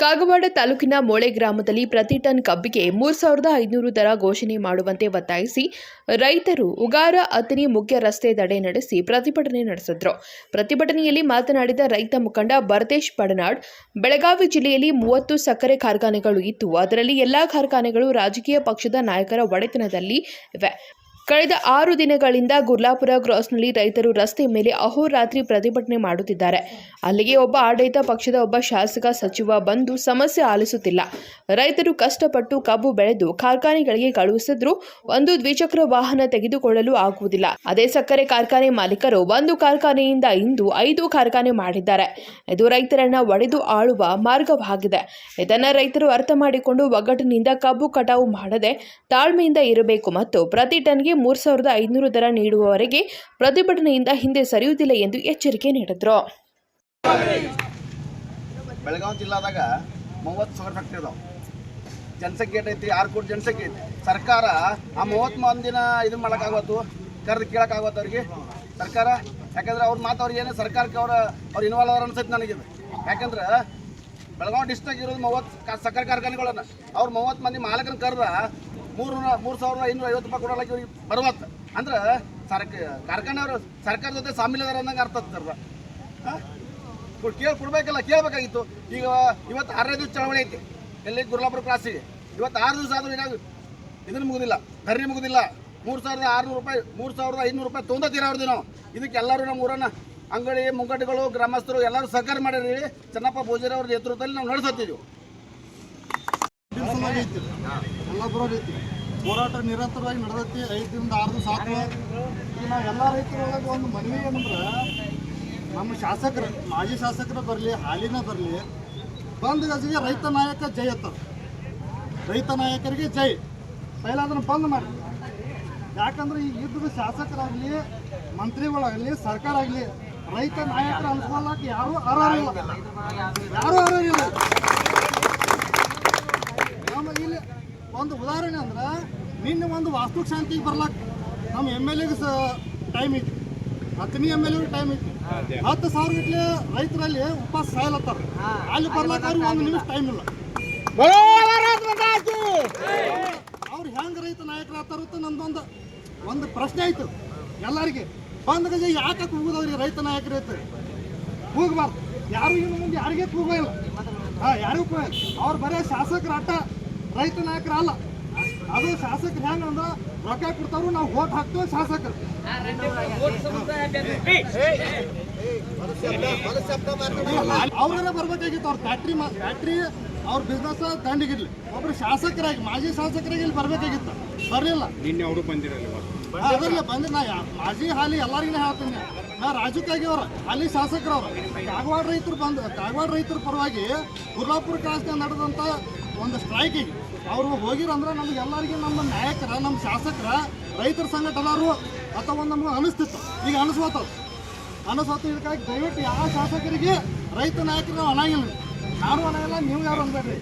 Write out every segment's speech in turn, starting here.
ಕಾಗವಾಡ ತಾಲೂಕಿನ ಮೋಳೆ ಗ್ರಾಮದಲ್ಲಿ ಪ್ರತಿ ಟನ್ ಕಬ್ಬಿಗೆ ಮೂರು ಸಾವಿರದ ಐದುನೂರು ದರ ಘೋಷಣೆ ಮಾಡುವಂತೆ ಒತ್ತಾಯಿಸಿ ರೈತರು ಉಗಾರ ಅತನಿ ಮುಖ್ಯ ರಸ್ತೆ ತಡೆ ನಡೆಸಿ ಪ್ರತಿಭಟನೆ ನಡೆಸಿದ್ರು. ಪ್ರತಿಭಟನೆಯಲ್ಲಿ ಮಾತನಾಡಿದ ರೈತ ಮುಖಂಡ ಭರತೇಶ್ ಪಡನಾಡ್, ಬೆಳಗಾವಿ ಜಿಲ್ಲೆಯಲ್ಲಿ ಮೂವತ್ತು ಸಕ್ಕರೆ ಕಾರ್ಖಾನೆಗಳು ಇತ್ತು. ಅದರಲ್ಲಿ ಎಲ್ಲಾ ಕಾರ್ಖಾನೆಗಳು ರಾಜಕೀಯ ಪಕ್ಷದ ನಾಯಕರ ಒಡೆತನದಲ್ಲಿ ಇವೆ ಕಳೆದ ಆರು ದಿನಗಳಿಂದ ಗುರ್ಲಾಪುರ ಕ್ರಾಸ್ನಲ್ಲಿ ರೈತರು ರಸ್ತೆ ಮೇಲೆ ಅಹೋರಾತ್ರಿ ಪ್ರತಿಭಟನೆ ಮಾಡುತ್ತಿದ್ದಾರೆ. ಅಲ್ಲಿಗೆ ಒಬ್ಬ ಆಡಳಿತ ಪಕ್ಷದ ಒಬ್ಬ ಶಾಸಕ ಸಚಿವ ಬಂದು ಸಮಸ್ಯೆ ಆಲಿಸುತ್ತಿಲ್ಲ. ರೈತರು ಕಷ್ಟಪಟ್ಟು ಕಬ್ಬು ಬೆಳೆದು ಕಾರ್ಖಾನೆಗಳಿಗೆ ಕಳುಹಿಸಿದ್ರೂ. ಒಂದು ದ್ವಿಚಕ್ರ ವಾಹನ ತೆಗೆದುಕೊಳ್ಳಲು ಆಗುವುದಿಲ್ಲ. ಅದೇ ಸಕ್ಕರೆ ಕಾರ್ಖಾನೆ ಮಾಲೀಕರು ಒಂದು ಕಾರ್ಖಾನೆಯಿಂದ ಇಂದು ಐದು ಕಾರ್ಖಾನೆ ಮಾಡಿದ್ದಾರೆ. ಇದು ರೈತರನ್ನ ಒಡೆದು ಆಳುವ ಮಾರ್ಗವಾಗಿದೆ. ಇದನ್ನ ರೈತರು ಅರ್ಥ ಮಾಡಿಕೊಂಡು ಒಗ್ಗಟ್ಟಿನಿಂದ ಕಬ್ಬು ಕಟಾವು ಮಾಡದೆ ತಾಳ್ಮೆಯಿಂದ ಇರಬೇಕು ಮತ್ತು ಪ್ರತಿ ಟನ್ಗೆ ಮೂರು ಸಾವಿರದ ಐದುನೂರು ದರ ನೀಡುವವರೆಗೆ ಪ್ರತಿಭಟನೆಯಿಂದ ಹಿಂದೆ ಸರಿಯುವುದಿಲ್ಲ ಎಂದು ಎಚ್ಚರಿಕೆ ನೀಡಿದರು. ಬೆಳಗಾವಿ ಜಿಲ್ಲಾದಾಗ ಮೂವತ್ತು ಸಾವಿರ ಫ್ಯಾಕ್ಟ್ರಿ ಅದಾವ. ಜನಸಂಖ್ಯೆ ಐತಿ ಆರು ಕೋಟಿ ಜನಸಂಖ್ಯೆ ಐತಿ. ಸರ್ಕಾರ ಆ ಮೂವತ್ತು ಮಂದಿನ ಇದು ಮಾಡೋಕ್ಕಾಗತ್ತು ಕರೆದು ಕೇಳೋಕ್ಕಾಗತ್ತು ಅವ್ರಿಗೆ? ಸರ್ಕಾರ? ಯಾಕಂದ್ರೆ ಅವ್ರ ಮಾತು ಅವ್ರಿಗೆ ಏನು ಸರ್ಕಾರಕ್ಕೆ ಅವ್ರ ಅವ್ರು ಇನ್ವಾಲ್ವ್ ಅವ್ರ ಅನ್ಸೈತೆ ನನಗಿದು ಯಾಕಂದ್ರೆ ಬೆಳಗಾವಿ ಡಿಸ್ಟ್ರಿಕ್ಟ್ ಇರೋದು ಮೂವತ್ತು ಸಕ್ಕರೆ ಕಾರ್ಖಾನೆಗಳನ್ನು. ಅವ್ರು ಮೂವತ್ತು ಮಂದಿ ಮಾಲಕನ ಕರೆದ ಮೂರು ಮೂರು ಸಾವಿರದ ಐನೂರ ಐವತ್ತು ರೂಪಾಯಿ ಕೊಡೋಲ್ಲಕ್ಕೆ ಇವ್ರಿಗೆ ಬರುವತ್ತು. ಅಂದ್ರೆ ಸರ್ಕ, ಕಾರ್ಖಾನೆಯವರು ಸರ್ಕಾರ ಜೊತೆ ಸಾಮಿಲದಾರ ಅನ್ನಂಗೆ ಅರ್ಥ ಆಗ್ತಾರ ಕೇಳಿ, ಕೊಡ್ಬೇಕಲ್ಲ, ಕೇಳಬೇಕಾಗಿತ್ತು. ಈಗ ಇವತ್ತು ಆರನೇ ದಿವಸ ಚಳವಳಿ ಐತಿ. ಎಲ್ಲಿ? ಗುರ್ಲಾಪುರ ಕ್ರಾಸಿಗೆ ಇವತ್ತು ಆರು ದಿವಸ ಆದರೂ ಏನಾಗ ಇದನ್ನು ಮುಗುದಿಲ್ಲ, ಧರಣಿ ಮುಗುದಿಲ್ಲ. ಮೂರು ಸಾವಿರದ ಆರುನೂರು ರೂಪಾಯಿ, ಮೂರು ಸಾವಿರದ ಐನೂರು ರೂಪಾಯಿ ತೊಂದತೀರ ಅವ್ರದ್ದು ನಾವು ಇದಕ್ಕೆ ಎಲ್ಲರೂ ನಮ್ಮ ಊರನ್ನ ಅಂಗಡಿ, ಮುಂಗಟ್ಟುಗಳು, ಗ್ರಾಮಸ್ಥರು ಎಲ್ಲರೂ ಸಹಕಾರ ಮಾಡಿರಿ. ಚೆನ್ನಪ್ಪ ಪೂಜಾರಿ ಅವ್ರ ನೇತೃತ್ವದಲ್ಲಿ ನಾವು ನಡೆಸತ್ತಿದ್ದೀವಿ ಐತಿ ಎಲ್ಲ ಬರೋದು ಐತಿ ಹೋರಾಟ ನಿರಂತರವಾಗಿ ನಡೆದೈತಿ ಐದು ದಿನದ ಆರು ದಿವಸ ಆತು ಈಗ ನಾವು ಎಲ್ಲ ರೈತರೊಳಗೆ ಒಂದು ಮನವಿ ಏನಂದ್ರೆ, ನಮ್ಮ ಶಾಸಕರು, ಮಾಜಿ ಶಾಸಕರು ಬರಲಿ, ಹಾಲಿನ ಬರಲಿ, ಬಂದ್ ಗಜಿಗೆ ರೈತ ನಾಯಕ ಜೈ ಅತ್ತಾರ ರೈತ ನಾಯಕರಿಗೆ ಜೈ. ಪೈಲ ಅದನ್ನು ಬಂದ್ ಮಾಡಿ. ಯಾಕಂದ್ರೆ ಈ ಇದ್ದ ಶಾಸಕರಾಗಲಿ, ಮಂತ್ರಿಗಳಾಗಲಿ ಸರ್ಕಾರ ಆಗಲಿ ರೈತ ನಾಯಕರು ಅನುಕೂಲಕ್ಕೆ ಯಾರೂ ಅರ್ಹರಿಲ್ಲ. ಯಾರೂ ಅರ್ಹರಿಲ್ಲ ನಮ್ಮ ಇಲ್ಲಿ ಒಂದು ಉದಾಹರಣೆ ಅಂದ್ರೆ ನಿನ್ನೆ ಒಂದು ವಾಸ್ತು ಶಾಂತಿಗೆ ಬರ್ಲಾಕ ನಮ್ಮ ಎಂ ಎಲ್ ಎಗೆ ಟೈಮ್ ಐತಿ ಹತ್ತನಿ ಎಂ ಎಲ್ ಎ ಟೈಮ್ ಐತಿ ಹತ್ತು ಸಾವಿರ ಗಟ್ಟಲೆ ರೈತರಲ್ಲಿ ಉಪವಾಸ ಸಾಯಲತ್ತಾರ ಅಲ್ಲಿ ಬರ್ಲಾಕ ಅವ್ರಿಗೆ ಒಂದು ನಿಮಿಷ ಟೈಮ್ ಇಲ್ಲ. ಅವ್ರು ಹೆಂಗೆ ರೈತ ನಾಯಕರಾಗ್ತಾರಂತ ನಂದೊಂದು ಒಂದು ಪ್ರಶ್ನೆ ಆಯ್ತು. ಎಲ್ಲರಿಗೆ ಬಂದ ಗಜ ಯಾಕೆ ಕೂಗುದವ್ರಿ ರೈತ ನಾಯಕರು ಐತೆ ಕೂಗಬಾರ್ದು ಯಾರು ಇನ್ನು ಮುಂದೆ ಯಾರಿಗೆ ಕೂಗೋ ಇಲ್ಲ. ಹಾಂ ಯಾರಿಗೂ ಕೂಗ ಅವ್ರು ಬರೇ ಶಾಸಕರ ಅಟ್ಟ ರೈತ ನಾಯಕರ ಅಲ್ಲ. ಅದು ಶಾಸಕರು ಹೆಂಗ ಅಂದ್ರ ರೊಕ್ಕ ಕೊಡ್ತಾರು ನಾವು ಓಟ್ ಹಾಕ್ತೇವೆ ಶಾಸಕರು. ಅವ್ರೆಲ್ಲ ಬರ್ಬೇಕಾಗಿತ್ತು ಅವ್ರ ಫ್ಯಾಕ್ಟ್ರಿ ಫ್ಯಾಕ್ಟ್ರಿ ಅವ್ರ ಬಿಸ್ನೆಸ್ ದಂಡಿಗಿರ್ಲಿ. ಒಬ್ರು ಶಾಸಕರಾಗಿ ಮಾಜಿ ಶಾಸಕರಾಗಿ ಇಲ್ಲಿ ಬರ್ಬೇಕಾಗಿತ್ತು. ಬರ್ಲಿಲ್ಲ. ನಿನ್ನೆ ಅವರು ಬಂದಿರಲಿಲ್ಲ ಅದಲ್ಲ ಬಂದ್ರೆ ನಾ ಮಾಜಿ ಹಾಲಿ ಎಲ್ಲರಿಗೂ ಹೇಳ್ತೀನಿ. ನಾ ರಾಜಕ್ಕಾಗಿ ಅವ್ರ ಅಲ್ಲಿ ಶಾಸಕರವ್ರ. ಕಾಗವಾಡ ರೈತರು ಬಂದ ಕಾಗವಾಡ ರೈತರ ಪರವಾಗಿ ಗುರ್ಲಾಪುರ ಕ್ರಾಸ್ನ ನಡೆದಂಥ ಒಂದು ಸ್ಟ್ರೈಕಿಗೆ ಅವರು ಹೋಗಿರಂದ್ರೆ ನಮ್ಗೆ ಎಲ್ಲರಿಗೂ ನಮ್ಮ ನಾಯಕರ, ನಮ್ಮ ಶಾಸಕರ, ರೈತರ ಸಂಘಟನರು ಅಥವಾ ಒಂದು ನಮ್ಗೆ ಅನಿಸ್ತಿತ್ತು. ಈಗ ಅನಿಸ್ಬೋತದ ಅನಿಸ್ಬೋತು ಇದಕ್ಕಾಗಿ ದಯವಿಟ್ಟು ಯಾವ ಶಾಸಕರಿಗೆ ರೈತ ನಾಯಕರು ಅನಾಗಿಲ್ಲ. ಯಾರು ಅನಾಗಿಲ್ಲ, ನೀವು ಯಾರು ಅನ್ಬೇಡ್ರಿ.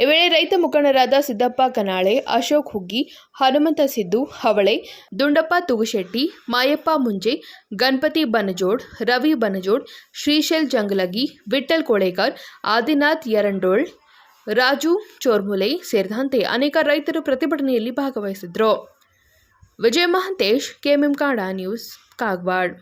ಈ ವೇಳೆ ರೈತ ಮುಖಂಡರಾದ ಸಿದ್ದಪ್ಪ ಕನಾಳೆ, ಅಶೋಕ್ ಹುಗ್ಗಿ, ಹನುಮಂತ ಸಿದ್ದು, ಹವಳೆ, ದುಂಡಪ್ಪ ತುಗುಶೆಟ್ಟಿ, ಮಾಯಪ್ಪ ಮುಂಜೆ, ಗಣಪತಿ ಬನಜೋಡ್, ರವಿ ಬನಜೋಡ್, ಶ್ರೀಶೈಲ್ ಜಂಗಲಗಿ ವಿಠಲ್ ಕೋಳೇಕರ್ ಆದಿನಾಥ್ ಯರಂಡೋಳ್, ರಾಜು ಚೋರ್ಮುಲೆ ಸೇರಿದಂತೆ ಅನೇಕ ರೈತರು ಪ್ರತಿಭಟನೆಯಲ್ಲಿ ಭಾಗವಹಿಸಿದ್ರು. ವಿಜಯ ಮಹಂತೇಶ್, ಕೆಎಂಎಂ ಕಾಡ ನ್ಯೂಸ್, ಕಾಗವಾಡ್.